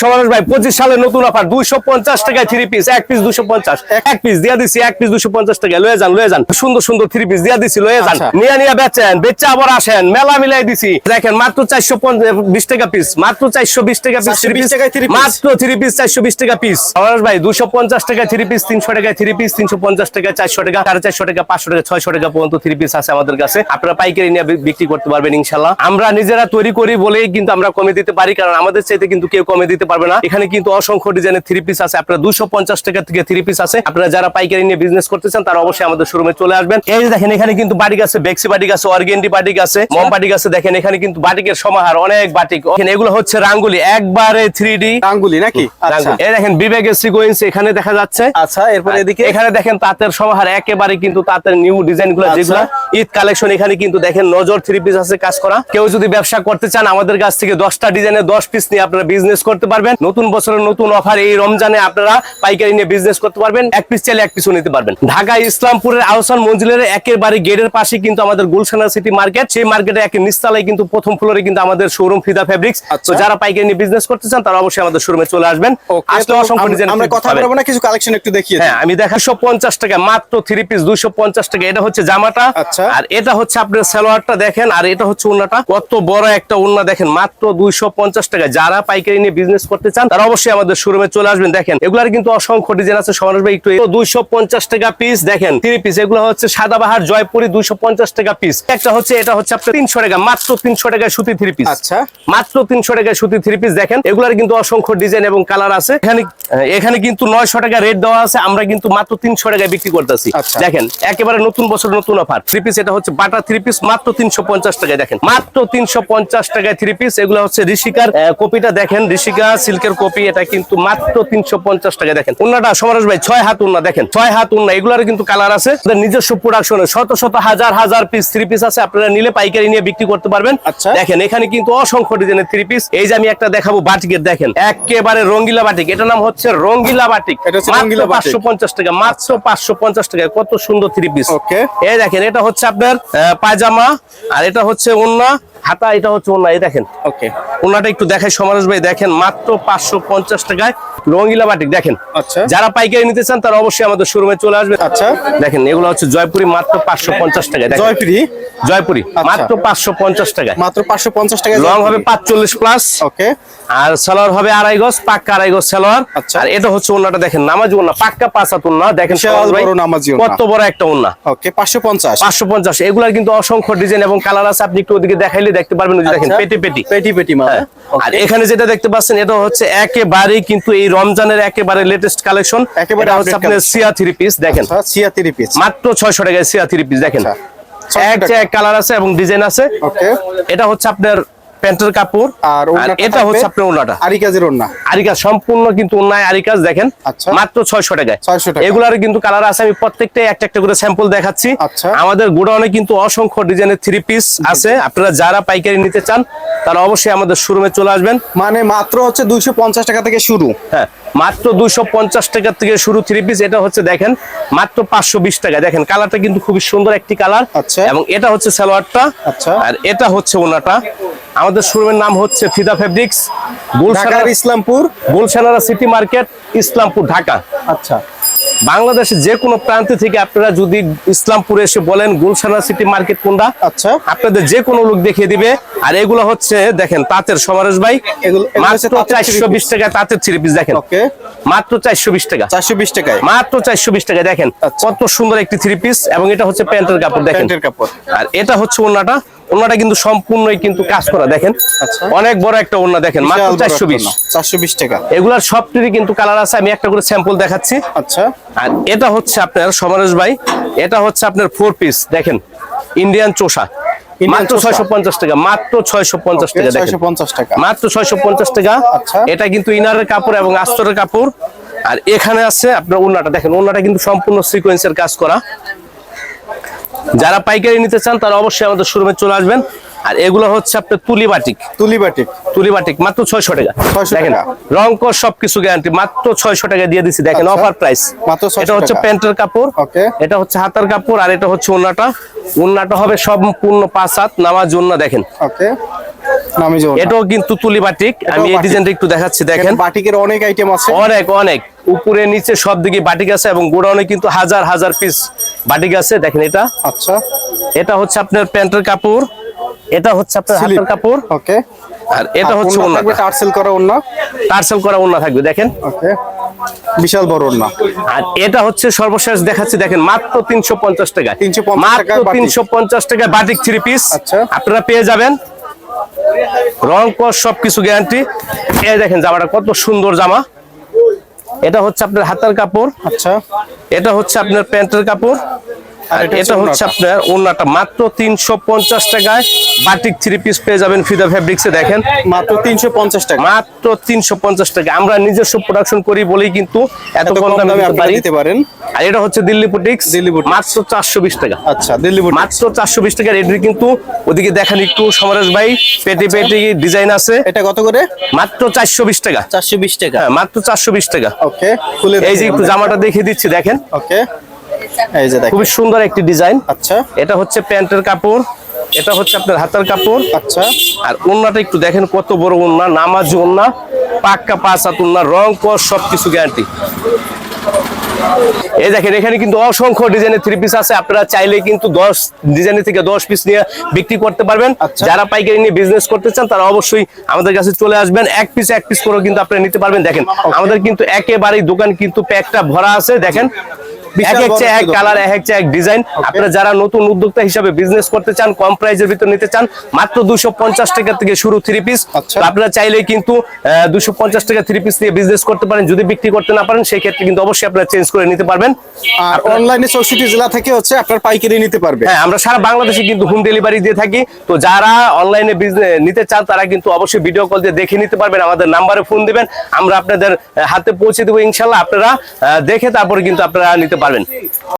সমাজ ভাই পঁচিশ সালে নতুন অফার দুইশো পঞ্চাশ টাকায় থ্রি পিস এক পিস দুশো পঞ্চাশ। এক পিস দিয়া দিছি এক পিস দুশো পঞ্চাশ টাকা লয়ে যান লয়ে যান। সুন্দর সুন্দর থ্রি পিস দিয়া দিছি লয়ে যান। আচ্ছা। নিয়ে নিয়ে বেচেন বেচে আবার আসেন মেলা মিলাই দিছি। দেখেন মাত্র চারশো বিশ টাকা পিস মাত্র চারশো বিশ টাকা পিস 420 টাকায় three piece। মাত্র থ্রি পিস চারশো বিশ টাকা পিস সমাজ ভাই দুশো পঞ্চাশ টাকা থ্রি পিস তিনশো টাকা থ্রি পিস তিনশো পঞ্চাশ টাকা চারশো টাকা সাড়ে চারশো টাকা পাঁচশো টাকা ছয়শো টাকা পর্যন্ত থ্রি পিস আছে আমাদের কাছে। আপনারা পাইকারি নিয়ে বিক্রি করতে পারবেন ইনশাল্লাহ। আমরা নিজেরা তৈরি করি বলেই কিন্তু আমরা কমে দিতে পারি কারণ আমাদের চাইতে কিন্তু কেউ কমে দিতে পারবে না। এখানে কিন্তু অসংখ্য ডিজাইনের থ্রি পিস আছে। আপনারা দুশো পঞ্চাশ টাকা থেকে থ্রি পিস আছে। আপনারা যারা পাইকারি নিয়ে বিজনেস করতে চান তারা অবশ্যই আমাদের শোরুমে চলে আসবেন। এই দেখেন এখানে কিন্তু বাটিক আছে বেক্সি বাটিক আছে অর্গেন্ডি বাটিক আছে মম বাটিক আছে। দেখেন এখানে কিন্তু বাটিকের সমাহার অনেক বাটিক এগুলো হচ্ছে রাঙ্গুলি একবারে থ্রি ডি আঙ্গুলি নাকি? আচ্ছা। এই দেখেন বিবেকের সিকোয়েন্স এখানে দেখা যাচ্ছে। আচ্ছা এরপরে এদিকে? এখানে দেখেন তাঁতের সমাহার একেবারে কিন্তু তাঁতের নিউ ডিজাইনগুলো আচ্ছা। যেগুলো। ঈদ কালেকশন এখানে কিন্তু দেখেন নজর থ্রি পিস আছে কাজ করা। কেউ যদি ব্যবসা করতে চান আমাদের কাছ থেকে দশটা ডিজাইনের দশ পিস নিয়ে আপনারা বিজনেস করতে পারবেন। নতুন বছরের নতুন অফার এই রমজানে আপনারা পাইকারি নিয়ে বিজনেস করতে পারবেন। এক পিস চাইলে এক পিসও নিতে পারবেন। ঢাকা ইসলামপুরের আহসান মঞ্জিলের একেবারে গেটের পাশে কিন্তু আমাদের গুলশানা সিটি মার্কেট সেই মার্কেটে একে নিস্তালায় কিন্তু প্রথম ফ্লোরে কিন্তু আমাদের শোরুম ফিদা ফেব্রিক্স আচ্ছা। তো যারা পাইকারি নিয়ে বিজনেস করতে চান তারা অবশ্যই আমাদের শোরুমে চলে আসবেন। আসলে অসংখ্য ডিজাইন আমরা কথা বলব না কিছু কালেকশন একটু দেখিয়ে হ্যাঁ আমি দেখাশো পঞ্চাশ টাকা মাত্র থ্রি পিস দুইশো পঞ্চাশ টাকা। এটা হচ্ছে জামাটা। আচ্ছা। আর এটা হচ্ছে আপনার সালোয়ারটা দেখেন আর এটা হচ্ছে উন্নাটা কত বড় একটা উন্না দেখেন মাত্র দুইশো পঞ্চাশ টাকা। যারা পাইকারি নিয়ে বিজনেস করতে চান তারা অবশ্যই আমাদের শোরুমে চলে আসবেন। দেখেন এগুলার কিন্তু অসংখ্য ডিজাইন আছে সমাজ ভাই একটু দুইশো পঞ্চাশ টাকা পিস দেখেন থ্রি পিস এগুলো হচ্ছে সাদাবাহার জয়পুরি দুইশো পঞ্চাশ টাকা পিস একটা হচ্ছে এটা হচ্ছে আপনার তিনশো টাকা মাত্র তিনশো টাকায় সুতি থ্রি পিস আচ্ছা। মাত্র তিনশো টাকায় সুতি থ্রি পিস দেখেন এগুলার কিন্তু অসংখ্য ডিজাইন এবং কালার আছে। এখানে এখানে কিন্তু নয়শো টাকা রেট দেওয়া আছে আমরা কিন্তু মাত্র তিনশো টাকায় বিক্রি করতেছি। আচ্ছা। দেখেন একেবারে নতুন বছর নতুন অফার থ্রি পিস এটা হচ্ছে বাটা থ্রি পিস মাত্র তিনশো পঞ্চাশ টাকায়। দেখেন মাত্র তিনশো পঞ্চাশ টাকায় থ্রি পিস এগুলো হচ্ছে ঋষিকার কপিটা দেখেন ঋষিকা সিল্কের কপি এটা কিন্তু মাত্র তিনশো পঞ্চাশ টাকা। দেখেন উন্নাটা সমরেশ ভাই ছয় হাত উন্না দেখেন ছয় হাত উন্না এগুলার কিন্তু কালার আছে। নিজস্ব প্রোডাকশনে শত শত হাজার হাজার পিস থ্রি পিস আছে আপনারা নিলে পাইকারি নিয়ে বিক্রি করতে পারবেন। আচ্ছা। দেখেন এখানে কিন্তু অসংখ্য ডিজাইনের থ্রি পিস এই যে আমি একটা দেখাবো বাটিকের দেখেন একেবারে রঙ্গিলা বাটিক। এটার নাম হচ্ছে রঙ্গিলা বাটিক। পাঁচশো পঞ্চাশ টাকা মাত্র পাঁচশো পঞ্চাশ টাকা কত সুন্দর থ্রি পিস এই দেখেন এটা হচ্ছে আপনার পায়জামা আর এটা হচ্ছে ওন্না হাতা এটা হচ্ছে ওন্না এই দেখেন। ওকে। ওনাটা একটু দেখাই সমাজ ভাই দেখেন মাত্র পাঁচশো পঞ্চাশ টাকায় রঙ্গিলা বাটিক দেখেন। আচ্ছা। যারা পাইকারি নিতে চান তারা অবশ্যই আমাদের শোরুমে চলে আসবে আচ্ছা। দেখেন এগুলো হচ্ছে জয়পুরি মাত্র পাঁচশো পঞ্চাশ টাকায় দেখেন। জয়পুরি? জয়পুরি আচ্ছা। মাত্র পাঁচশো পঞ্চাশ টাকায়। মাত্র পাঁচশো পঞ্চাশ টাকা লং হবে পাঁচচল্লিশ প্লাস ওকে। আর সালোয়ার হবে আড়াই গজ পাক্কা আড়াই গজ সালোয়ার। আচ্ছা। আর এটা হচ্ছে ওন্নাটা দেখেন নামাজি ওন্না পাক্কা পাঁচাত ওন্না দেখেন। কত বড় একটা ওনা। ওকে পাঁচশো পঞ্চাশ। পাঁচশো পঞ্চাশ এগুলার কিন্তু অসংখ্য ডিজাইন এবং কালার আছে আপনি একটু ওদিকে দেখাইলে দেখতে পারবেন দেখেন আচ্ছা। পেটি পেটি। পেটি পেটি মা হ্যাঁ। আর এখানে যেটা দেখতে পাচ্ছেন এটা হচ্ছে একেবারে কিন্তু এই রমজানের একেবারে লেটেস্ট কালেকশন একেবারে হচ্ছে আপনার সিয়া থ্রি পিস দেখেন। সিয়া থ্রি পিস মাত্র ছয়শো টাকায় সিয়া থ্রি পিস দেখেন। আচ্ছা। 600 এক কালার আছে এবং ডিজাইন আছে। ওকে এটা হচ্ছে আপনার প্যান্টের কাপড়। আর এটা হচ্ছে আপনার ওনাটা আরি কাজের ওড়না। আরিকাজ সম্পূর্ণ কিন্তু অন্যায় আরিকাজ দেখেন আচ্ছা। মাত্র ছয়শো টাকায়। 600 টাকা। এগুলার কিন্তু কালার আছে আমি প্রত্যেকটাই একটা একটা করে স্যাম্পল দেখাচ্ছি। আচ্ছা। আমাদের গোডাউনে কিন্তু অসংখ্য ডিজাইনের থ্রি পিস আছে। আপনারা যারা পাইকারি নিতে চান তারা অবশ্যই আমাদের শোরুমে চলে আসবেন। মানে মাত্র হচ্ছে দুইশো পঞ্চাশ টাকা থেকে শুরু। হ্যাঁ মাত্র দুইশো পঞ্চাশ টাকা থেকে শুরু থ্রি পিস এটা হচ্ছে দেখেন মাত্র পাঁচশো বিশ টাকা। দেখেন কালারটা কিন্তু খুবই সুন্দর একটি কালার। আচ্ছা। এবং এটা হচ্ছে সালোয়ারটা। আচ্ছা। আর এটা হচ্ছে ওনাটা আমাদের শোরুমের নাম হচ্ছে ফিদা ফেব্রিক্স গুলশানা ঢাকার Islampur. Gulshanara city market Islampur Dhaka. আচ্ছা। বাংলাদেশের যে কোনো প্রান্ত থেকে আপনারা যদি ইসলামপুরে এসে বলেন গুলশানা সিটি মার্কেট কোনটা আচ্ছা। আপনাদের যে কোনো লোক দেখিয়ে দিবে। আর এগুলো হচ্ছে দেখেন তাঁতের সমারেশ ভাই। মাত্র চারশো বিশ টাকা তাঁতের থ্রি পিস দেখেন। ওকে। মাত্র চারশো বিশ টাকা। চারশো বিশ টাকায়। মাত্র চারশো বিশ টাকা দেখেন। আচ্ছা। কত সুন্দর একটি থ্রি পিস এবং এটা হচ্ছে প্যান্টের কাপড় দেখেন। আর এটা হচ্ছে ওনাটা ওনাটা কিন্তু সম্পূর্ণই কিন্তু কাজ করা দেখেন। আচ্ছা। অনেক বড় একটা ওনা দেখেন মাত্র চারশো বিশ। চারশো বিশ টাকা। এগুলার সবটিরই কিন্তু কালার আছে আমি একটা করে স্যাম্পল দেখাচ্ছি। আচ্ছা। আর এটা হচ্ছে আপনার সমরেশ ভাই এটা হচ্ছে আপনার ফোর পিস দেখেন ইন্ডিয়ান চোষা। মাত্র। ছয়শো পঞ্চাশ টাকা মাত্র ছয়শো পঞ্চাশ টাকা টাকা। মাত্র ছয়শো পঞ্চাশ টাকা। আচ্ছা। এটা কিন্তু ইনারের কাপড় এবং আস্তরের কাপড়। আর এখানে আছে আপনার ওনাটা দেখেন ওনাটা কিন্তু সম্পূর্ণ সিকোয়েন্সের কাজ করা। যারা পাইকারি নিতে চান তারা অবশ্যই আমাদের শোরুমে চলে আসবেন। আর এগুলো হচ্ছে আপনার তুলি বাটিক। তুলি বাটিক। তুলি বাটিক মাত্র ছয়শো টাকা। 600 দেখেন টাকা। রং কর সবকিছু গ্যারান্টি মাত্র ছয়শো টাকা দিয়ে দিচ্ছি দেখেন আচ্ছা। অফার প্রাইস মাত্র এটা হচ্ছে প্যান্টের কাপড়. এটা হচ্ছে হাতার কাপড় আর এটা হচ্ছে ওন্নাটা। ওন্নাটা হবে সম্পূর্ণ পাঁচ হাত নামার জন্য দেখেন। এটাও কিন্তু তুলি বাটিক। আমি এই ডিজাইনটা একটু দেখাচ্ছি দেখেন। বাটিকের অনেক আইটেম আছে। অনেক অনেক। উপরে নিচে সব দিকে বাটিক আছে এবং গোডাউনে কিন্তু হাজার হাজার পিস বাটিক আছে। দেখেন এটা। আচ্ছা। এটা হচ্ছে আপনার প্যান্টের কাপড়। এটা হচ্ছে আপনার হাতের কাপড়। ওকে। আর এটা হচ্ছে ওন্না টার্সেল করা ওন্না টার্সেল করা ওন্না থাকবে দেখেন। ওকে। বিশাল বড় ওন্না আর এটা হচ্ছে সর্বশেষ দেখাচ্ছি দেখেন মাত্র তিনশো পঞ্চাশ টাকা 350 মাত্র টাকায় বাটিক। তিনশো পঞ্চাশ টাকা বাটিক থ্রি পিস আচ্ছা। আপনারা পেয়ে যাবেন। রং কস সবকিছু গ্যারান্টি এই দেখেন জামাটা কত সুন্দর জামা। এটা হচ্ছে আপনার হাতের কাপড়। আচ্ছা। এটা হচ্ছে আপনার প্যান্টের কাপড়। এটা হচ্ছে। আপনার ওড়নাটা মাত্র তিনশো পঞ্চাশ টাকায় বাটিক থ্রি পিস পেয়ে যাবেন ফিদা ফেব্রিক্সে দেখেন। মাত্র তিনশো পঞ্চাশ টাকা। মাত্র তিনশো পঞ্চাশ টাকা। আমরা নিজস্ব প্রোডাকশন করি বলেই কিন্তু এত কম দামে দিতে আপনারা দিতে পারেন। আর এটা হচ্ছে দিল্লি বুটিক্স দিল্লি বুটিক্স। মাত্র চারশো বিশ টাকা। আচ্ছা দিল্লি বুটিক মাত্র চারশো বিশ টাকার এটি কিন্তু ওদিকে দেখেন একটু সমরেশ ভাই পেটি পেটি ডিজাইন আছে। এটা কত করে? মাত্র চারশো বিশ টাকা। চারশো বিশ টাকা। হ্যাঁ মাত্র চারশো বিশ টাকা। ওকে এই যে একটু জামাটা দেখিয়ে দিচ্ছি দেখেন। ওকে। এই যে খুবই সুন্দর একটি ডিজাইন। আচ্ছা। এটা হচ্ছে প্যান্টের কাপড় এটা হচ্ছে আপনার হাতার কাপড়। আচ্ছা। আর ওন্নাটা একটু দেখেন কত বড় ওন্না নামাজ ওন্না পাক্কা পাঁচ হাত ওন্না রং কর সবকিছু গ্যারান্টি এই দেখেন এখানে কিন্তু অসংখ্য ডিজাইনের থ্রি পিস আছে। আপনারা চাইলে কিন্তু দশ ডিজাইনের থেকে দশ পিস নিয়ে বিক্রি করতে পারবেন। আচ্ছা। যারা পাইকারি নিয়ে বিজনেস করতে চান তারা অবশ্যই আমাদের কাছে চলে আসবেন। এক পিস এক পিস করে কিন্তু আপনারা নিতে পারবেন। দেখেন আমাদের কিন্তু একেবারেই দোকান কিন্তু প্যাকটা ভরা আছে। দেখেন এক এক বড় চেয়ে এক কালার এক এক এক ডিজাইন আপনারা যারা নতুন উদ্যোক্তা হিসাবে বিজনেস করতে চান কম প্রাইসের ভিতর নিতে চান মাত্র দুশো পঞ্চাশ টাকা থেকে শুরু থ্রি পিস। আপনারা চাইলে কিন্তু দুশো পঞ্চাশ টাকা থ্রি পিস দিয়ে বিজনেস করতে পারেন। যদি বিক্রি করতে না পারেন সেই ক্ষেত্রে কিন্তু অবশ্যই আপনারা চেঞ্জ করে নিতে পারবেন। আর অনলাইনে চৌষট্টি জেলা থেকে হচ্ছে আপনার পাইকারি নিতে পারবে। হ্যাঁ আমরা সারা বাংলাদেশে কিন্তু হোম ডেলিভারি দিয়ে থাকি। তো যারা অনলাইনে বিজনেস নিতে চান তারা কিন্তু অবশ্যই ভিডিও কল দিয়ে দেখে নিতে পারবেন। আমাদের নাম্বারে ফোন দিবেন। আমরা আপনাদের হাতে পৌঁছে দেবো ইনশাল্লাহ। আপনারা দেখে তারপরে কিন্তু আপনারা নিতে পারবেন।